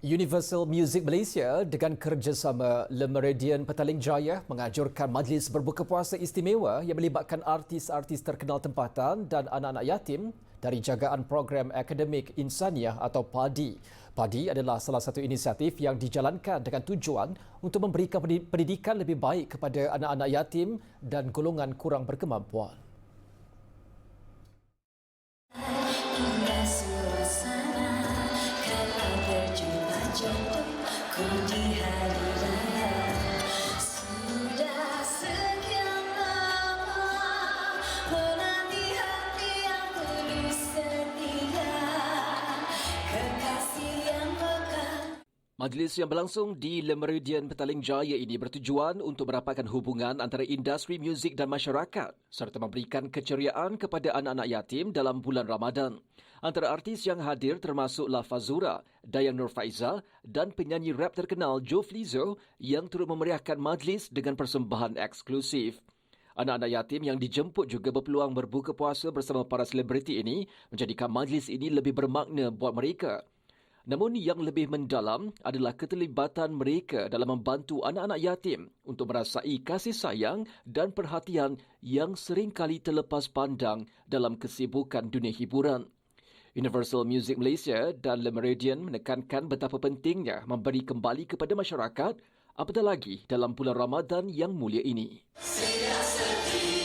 Universal Music Malaysia dengan kerjasama Le Meridian Petaling Jaya mengajurkan majlis berbuka puasa istimewa yang melibatkan artis-artis terkenal tempatan dan anak-anak yatim dari jagaan program akademik insaniah atau PADI. PADI adalah salah satu inisiatif yang dijalankan dengan tujuan untuk memberikan pendidikan lebih baik kepada anak-anak yatim dan golongan kurang berkemampuan. 저 그리하리 Majlis yang berlangsung di Le Meridian Petaling Jaya ini bertujuan untuk merapatkan hubungan antara industri muzik dan masyarakat serta memberikan keceriaan kepada anak-anak yatim dalam bulan Ramadan. Antara artis yang hadir termasuk La Fazura, Dayang Nur Faiza dan penyanyi rap terkenal Joe Flizzo yang turut memeriahkan majlis dengan persembahan eksklusif. Anak-anak yatim yang dijemput juga berpeluang berbuka puasa bersama para selebriti ini menjadikan majlis ini lebih bermakna buat mereka. Namun yang lebih mendalam adalah keterlibatan mereka dalam membantu anak-anak yatim untuk merasai kasih sayang dan perhatian yang sering kali terlepas pandang dalam kesibukan dunia hiburan. Universal Music Malaysia dan Le Meridian menekankan betapa pentingnya memberi kembali kepada masyarakat apatah lagi dalam bulan Ramadan yang mulia ini. See